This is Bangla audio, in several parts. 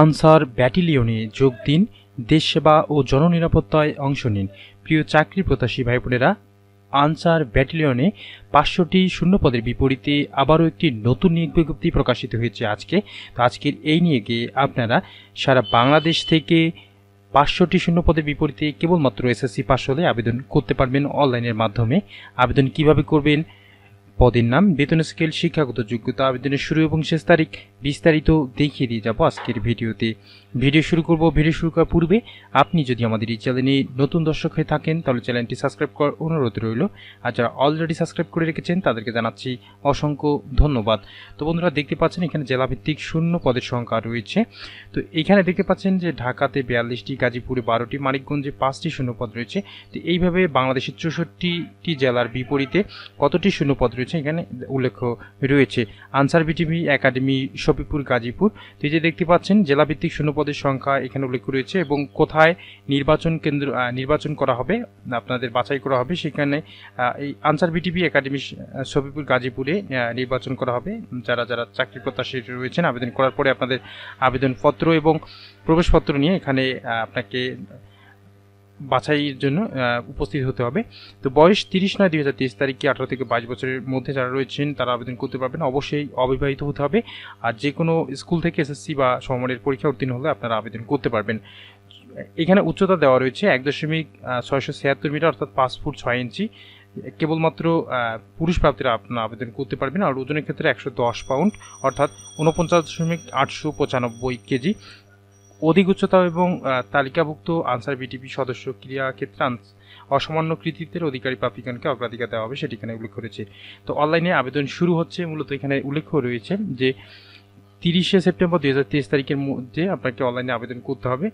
আনসার ব্যাটালিয়নে যোগ দিন দেশ সেবা ও জননিরাপত্তায় অংশ নিন। প্রিয় চাকরি প্রত্যাশী ভাই বোনেরা আনসার ব্যাটালিয়নে পাঁচশোটি শূন্যপদের বিপরীতে আবারও একটি নতুন নিয়োগ বিজ্ঞপ্তি প্রকাশিত হয়েছে আজকে। তো আজকের এই নিয়োগে আপনারা সারা বাংলাদেশ থেকে পাঁচশোটি শূন্যপদের বিপরীতে কেবলমাত্র এসএসসি পাশ হলে আবেদন করতে পারবেন অনলাইনের মাধ্যমে। আবেদন কীভাবে করবেন পদের নাম বেতন স্কেল, শিক্ষাগত যোগ্যতা, আবেদনের শুরু এবং শেষ তারিখ বিস্তারিত দেখিয়ে দিয়ে যাব আজকের ভিডিওতে। ভিডিও শুরু করব, ভিডিও শুরু করার পূর্বে আপনি যদি আমাদের এই চ্যানেলে নতুন দর্শক হয়ে থাকেন, তাহলে চ্যানেলটি সাবস্ক্রাইব করার অনুরোধ রইল। আর যারা অলরেডি সাবস্ক্রাইব করে রেখেছেন, তাদেরকে জানাচ্ছি অসংখ্য ধন্যবাদ। তো বন্ধুরা, দেখতে পাচ্ছেন এখানে জেলাভিত্তিক শূন্য পদের সংখ্যা রয়েছে। তো এখানে দেখতে পাচ্ছেন যে ঢাকাতে বিয়াল্লিশটি, গাজীপুরে বারোটি, মানিকগঞ্জে পাঁচটি শূন্যপদ রয়েছে। তো এইভাবে বাংলাদেশের চৌষট্টিটি জেলার বিপরীতে কতটি শূন্যপদ রয়েছে এখানে উল্লেখ রয়েছে। Ansar BTV academy Shafipur Gazipur. তো যে দেখতে পাচ্ছেন, জেলাভিত্তিক শূন্যপদের সংখ্যা এখানে উল্লেখ রয়েছে এবং কোথায় নির্বাচন কেন্দ্র নির্বাচন করা হবে, আপনাদের বাছাই করা হবে, সেখানে এই আনসার বিটিভি একাডেমি শফিপুর গাজীপুরে নির্বাচন করা হবে। যারা যারা চাকরি প্রত্যাশী রয়েছেন, আবেদন করার পরে আপনাদের আবেদনপত্র এবং প্রবেশপত্র নিয়ে এখানে আপনাকে বাছাইয়ের জন্য উপস্থিত হতে হবে। তো বয়স তিরিশ নয়, দুই হাজার তেইশ তারিখে আঠারো থেকে বাইশ বছরের মধ্যে যারা রয়েছেন, তারা আবেদন করতে পারবেন। অবশ্যই অবিবাহিত হতে হবে। আর যে কোনো স্কুল থেকে এসএসসি বা সমমানের পরীক্ষা উত্তীর্ণ হলে আপনারা আবেদন করতে পারবেন। এখানে উচ্চতা দেওয়া রয়েছে এক দশমিক ছয়শো ছিয়াত্তর মিটার, অর্থাৎ পাঁচ ফুট ছয় ইঞ্চি। কেবলমাত্র পুরুষ প্রাপ্তিরা আপনারা আবেদন করতে পারবেন। আর ওজনের ক্ষেত্রে একশো দশ পাউন্ড, অর্থাৎ উনপঞ্চাশ দশমিক আটশো পঁচানব্বই কেজি। অধিক উচ্চতা এবং তালিকাভুক্ত আনসার বিটিপি সদস্য ক্রিয়া ক্ষেত্রে অসামান্য কৃতিত্বের অধিকারী প্রাপ্তিগণকে অগ্রাধিকার দেওয়া হবে সেটি এখানে উল্লেখ করেছে। তো অনলাইনে আবেদন শুরু হচ্ছে, মূলত এখানে উল্লেখ রয়েছে যে তিরিশে সেপ্টেম্বর দুই হাজার তেইশ তারিখের মধ্যে আপনাকে অনলাইনে আবেদন করতে হবে।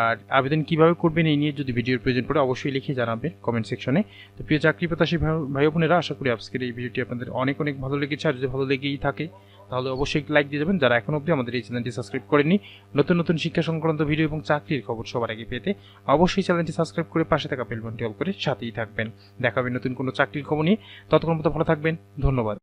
আর আবেদন কীভাবে করবেন এই নিয়ে যদি ভিডিওর প্রয়োজন পড়ে অবশ্যই লিখে জানাবেন কমেন্ট সেকশনে তো প্রিয় চাকরি প্রত্যাশী ভাই বোনেরা, আশা করি আজকের এই ভিডিওটি আপনাদের অনেক অনেক ভালো লেগেছে। আর যদি ভালো লেগেই থাকে তাহলে অবশ্যই লাইক দিয়ে দেবেন। যারা এখন অবধি আমাদের এই চ্যানেলটি সাবস্ক্রাইব করেনি নতুন নতুন শিক্ষা সংক্রান্ত ভিডিও এবং চাকরির খবর সবার আগে পেতে অবশ্যই চ্যানেলটি সাবস্ক্রাইব করে পাশে থাকা বেলবনটি অল করে সাথেই থাকবেন। দেখাবেন নতুন কোনো চাকরির খবর নিয়ে। ততক্ষণ মতো ভালো থাকবেন। ধন্যবাদ।